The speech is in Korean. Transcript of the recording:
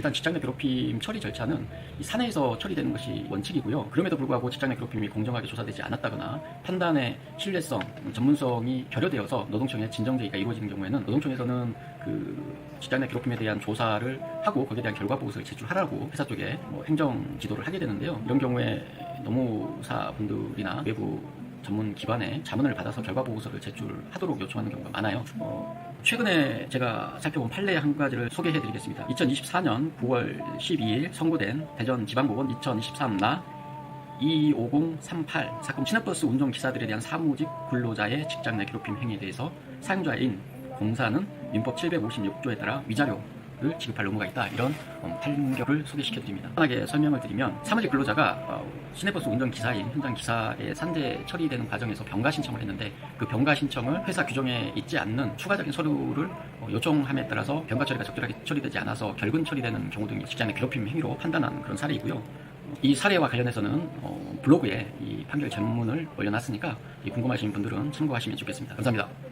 일단 직장 내 괴롭힘 처리 절차는 이 사내에서 처리되는 것이 원칙이고요. 그럼에도 불구하고 직장 내 괴롭힘이 공정하게 조사되지 않았다거나 판단의 신뢰성, 전문성이 결여되어서 노동청의 진정제의가 이루어지는 경우에는 노동청에서는 그 직장 내 괴롭힘에 대한 조사를 하고 거기에 대한 결과 보고서를 제출하라고 회사 쪽에 뭐 행정 지도를 하게 되는데요. 이런 경우에 노무사 분들이나 외부 전문 기관에 자문을 받아서 결과 보고서를 제출하도록 요청하는 경우가 많아요. 어, 최근에 제가 살펴본 판례 한 가지를 소개해 드리겠습니다. 2024년 9월 12일 선고된 대전 지방법원 2023나 25038 사건 시내버스 운전기사들에 대한 사무직 근로자의 직장 내 괴롭힘 행위에 대해서 사용자인 공사는 민법 756조에 따라 위자료 를 지급할 의무가 있다 이런 어, 판결을 소개시켜 드립니다. 간단하게 설명을 드리면 사무직 근로자가 어, 시내버스 운전기사인 현장 기사의 산재 처리되는 과정에서 병가 신청을 했는데 그 병가 신청을 회사 규정에 있지 않는 추가적인 서류를 어, 요청함에 따라서 병가 처리가 적절하게 처리되지 않아서 결근 처리되는 경우 등이 직장 내 괴롭힘 행위로 판단한 그런 사례이고요. 이 사례와 관련해서는 어, 블로그에 이 판결 전문을 올려놨으니까 이 궁금하신 분들은 참고하시면 좋겠습니다. 감사합니다.